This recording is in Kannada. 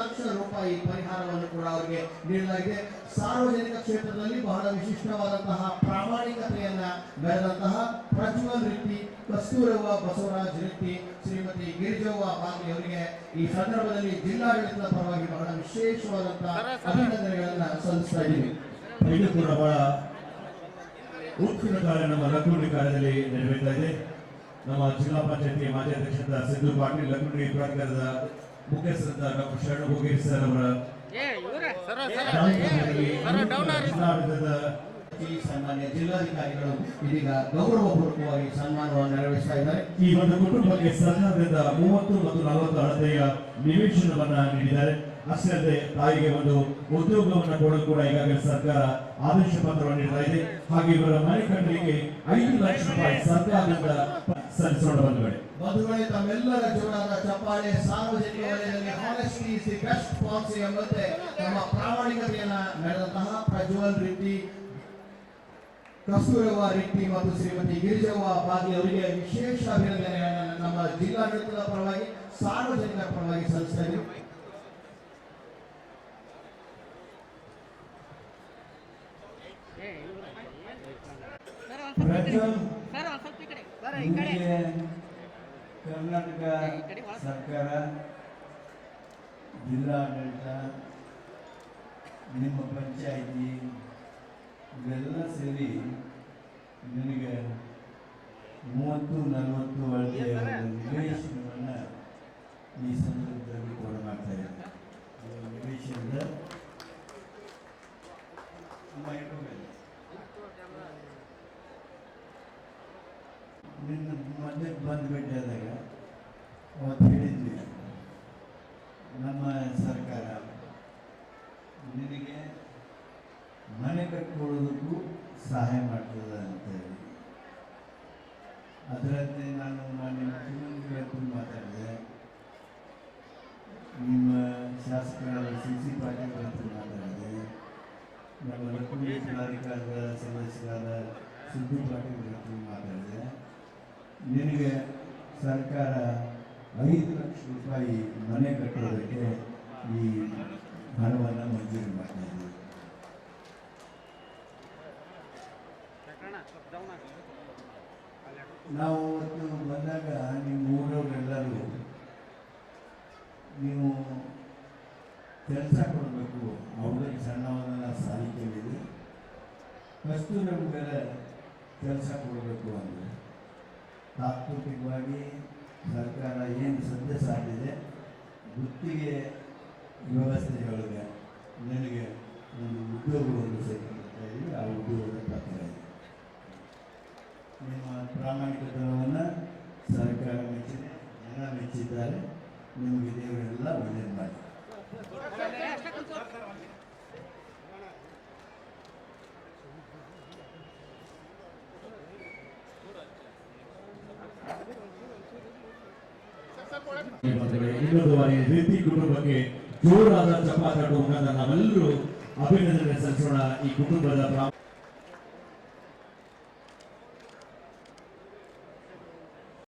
ಲಕ್ಷ ರೂಪಾಯಿ ಪರಿಹಾರವನ್ನು ಕೂಡ ಅವರಿಗೆ ನೀಡಲಾಗಿದೆ. ಸಾರ್ವಜನಿಕ ಕ್ಷೇತ್ರದಲ್ಲಿ ಬಹಳ ವಿಶಿಷ್ಟವಾದಂತಹ ಪ್ರಾಮಾಣಿಕತೆಯನ್ನ ಬೆಳೆದಂತಹ ಪ್ರಜ್ವಲ್ ರೀತಿ ಕಸ್ತೂರವ್ವ ಬಸವರಾಜ್ ರೀತಿ ಶ್ರೀಮತಿ ಗಿರಿಜವ್ವ ಬಾಗಿ ಅವರಿಗೆ ಈ ಸಂದರ್ಭದಲ್ಲಿ ಜಿಲ್ಲಾಡಳಿತದ ಪರವಾಗಿ ಬಹಳ ವಿಶೇಷವಾದಂತಹ ಅಭಿನಂದನೆಗಳನ್ನ ಸಲ್ಲಿಸ್ತಾ ಇದ್ದೀವಿ. ಇದು ಕೂಡ ಬಹಳ ಉತ್ಕೃಷ್ಟ ಕಾರ್ಯ ನಮ್ಮ ಲಕ್ಕುಂಡಿ ಕಾರ್ಯದಲ್ಲಿ ನೆರವೇರ್ತಾ ಇದೆ. ನಮ್ಮ ಜಿಲ್ಲಾ ಪಂಚಾಯತಿ ಮಾಜಿ ಅಧ್ಯಕ್ಷರಾದ ಸಿದ್ದು ಪಾಟೀಲ್ ಲಕ್ಕುಂಡಿ ಪ್ರಾಧಿಕಾರದ ಮುಖ್ಯಸ್ಥರಾದ ಡಾಕ್ಟರ್ ಶರಣ ಭೋಗೇಶ್ ಸರ್ ಅವರ ಈ ಸನ್ಮಾನ್ಯ ಜಿಲ್ಲಾಧಿಕಾರಿಗಳು ಇದೀಗ ಗೌರವಪೂರ್ವಕವಾಗಿ ಸನ್ಮಾನವನ್ನು ನೆರವೇರಿಸ್ತಾ ಇದ್ದಾರೆ. ಈ ಒಂದು ಕುಟುಂಬಕ್ಕೆ ಸರ್ಕಾರದಿಂದ ಮೂವತ್ತು ಮತ್ತು ನಲವತ್ತು ಅಳತೆಯ ನಿವೇಶನವನ್ನ ನೀಡಿದ್ದಾರೆ. ಅಷ್ಟೇ ಅಲ್ಲದೆ ತಾಯಿಗೆ ಒಂದು ಉದ್ಯೋಗವನ್ನು ಕೊಡಲು ಕೂಡ ಈಗಾಗಲೇ ಸರ್ಕಾರ ಆದೇಶ ಪತ್ರವನ್ನು ನೀಡ್ತಾ ಇದೆ. ಹಾಗೆ ಇವರ ಮನೆ ಕಟ್ಟಲಿಕ್ಕೆ ಐದು ಲಕ್ಷ ರೂಪಾಯಿ ಸರ್ಕಾರದಿಂದ ಸಲ್ಲಿಸೋಣ ಬಂಧುಗಳೇ ತಮ್ಮೆಲ್ಲರ ಜೋರಾದ ಚಪ್ಪಾಳೆ ಸಾರ್ವಜನಿಕ ವಲಯದಲ್ಲಿ honesty is the best policy ಎಂಬಂತೆ ನಮ್ಮ ಪ್ರಾಮಾಣಿಕತೆಯನ್ನ ನಡೆದಂತಹ ಪ್ರಜ್ವಲ್ ರೀತಿ ಕಸ್ತೂರವ್ವ ರೀತಿ ಮತ್ತು ಶ್ರೀಮತಿ ಗಿರಿಜವ್ವ ಬಾಗಿ ಅವರಿಗೆ ವಿಶೇಷ ಅಭಿನಂದನೆಗಳನ್ನು ನಮ್ಮ ಜಿಲ್ಲಾಡಳಿತದ ಪರವಾಗಿ ಸಾರ್ವಜನಿಕರ ಪರವಾಗಿ ಸಲ್ಲಿಸ್ತಾ ಇದ್ದೀವಿ ಸರ್ ಸ್ವಲ್ಪ ಈ ಕಡೆ. ಬರ ಈ ಕಡೆ ಕರ್ನಾಟಕ. ಸರ್ಕಾರ ಜಿಲ್ಲಾಡಳಿತ ನಿಮ್ಮ ಪಂಚಾಯಿತಿ ಇವೆಲ್ಲ ಸೇರಿ ನಿಮಗೆ ಮೂವತ್ತು ನಲವತ್ತು ಒಂದು ನಿವೇಶನವನ್ನು ಈ ಸಂದರ್ಭದಲ್ಲಿ ಕೊಡ ಮಾಡ್ತಾ ಇದ್ದಾರೆ ಈ ನಿವೇಶನದ ಅಮ್ಮ ಇಟ್ಕೊಬೇಡಿ. ನಿನ್ನ ಮನೆ ಬಂದು ಭೇಟಿಯಾದಾಗ ಅವತ್ತು ಹೇಳಿದ್ವಿ. ನಮ್ಮ ಸರ್ಕಾರ ನಿನಗೆ ಮನೆ ಕಟ್ಕೊಳ್ಳೋದಕ್ಕೂ ಸಹಾಯ ಮಾಡ್ತದೆ ಅಂತೇಳಿ ಅದರಂತೆ ನಾನು ಮಾನ್ಯ ಮುಖ್ಯಮಂತ್ರಿ ಮಾತಾಡಿದೆ. ನಿಮ್ಮ ಶಾಸಕರಾದ ಸಿ ಸಿ ಪಾಟೀಲ್ ಹತ್ರ ಮಾತಾಡಿದೆ. ನಮ್ಮ ಲಕ್ಷ್ಮೀ ಜಿಲ್ಲಾಧಿಕಾರದ ಸದಸ್ಯರಾದ ಸಿದ್ದು ಪಾಟೀಲ್ ನಿನಗೆ ಸರ್ಕಾರ ಐದು ಲಕ್ಷ ರೂಪಾಯಿ ಮನೆ ಕಟ್ಟೋದಕ್ಕೆ ಈ ಹಣವನ್ನು ಮಂಜೂರು ಮಾಡಿದ್ದೀವಿ ನಾವು ಅವತ್ತು ಬಂದಾಗ ನಿಮ್ಮ ಊರವರೆಲ್ಲರೂ ನೀವು ಕೆಲಸ ಕೊಡಬೇಕು. ಅವ್ರಿಗೆ ಸಣ್ಣವನ್ನ ಸಾಧಿಕೆ ಇದೆ. ಫಸ್ಟು ನಮ್ಗೆ ಕೆಲಸ ಕೊಡಬೇಕು ಅಂದರೆ ತಾತ್ವಿಕವಾಗಿ ಸರ್ಕಾರ ಏನು ಸದ್ಯ ಸಾಧಿದೆ ಗುತ್ತಿಗೆ ವ್ಯವಸ್ಥೆ ಒಳಗೆ ನನಗೆ ಒಂದು ಉದ್ಯೋಗವನ್ನು ಸೇರಿ ಆ ಉದ್ಯೋಗದ ಪತ್ರ ಇದೆ. ನಿಮ್ಮ ಪ್ರಾಮಾಣಿಕತನವನ್ನು ಸರ್ಕಾರ ಮೆಚ್ಚಿದೆ, ಜನ ಮೆಚ್ಚಿದ್ದಾರೆ. ನಿಮಗೆ ದೇವರೆಲ್ಲ ಒಳ್ಳೆಯದು ಮಾಡಿ. ಇನ್ನೊಂದು ಬಾರಿ ರೀತಿ ಕುಟುಂಬಕ್ಕೆ ಜೋರಾದ ಮುಖಾಂತರ ನಾವೆಲ್ಲರೂ ಅಭಿನಂದನೆ ಸಲ್ಲಿಸೋಣ ಈ ಕುಟುಂಬದ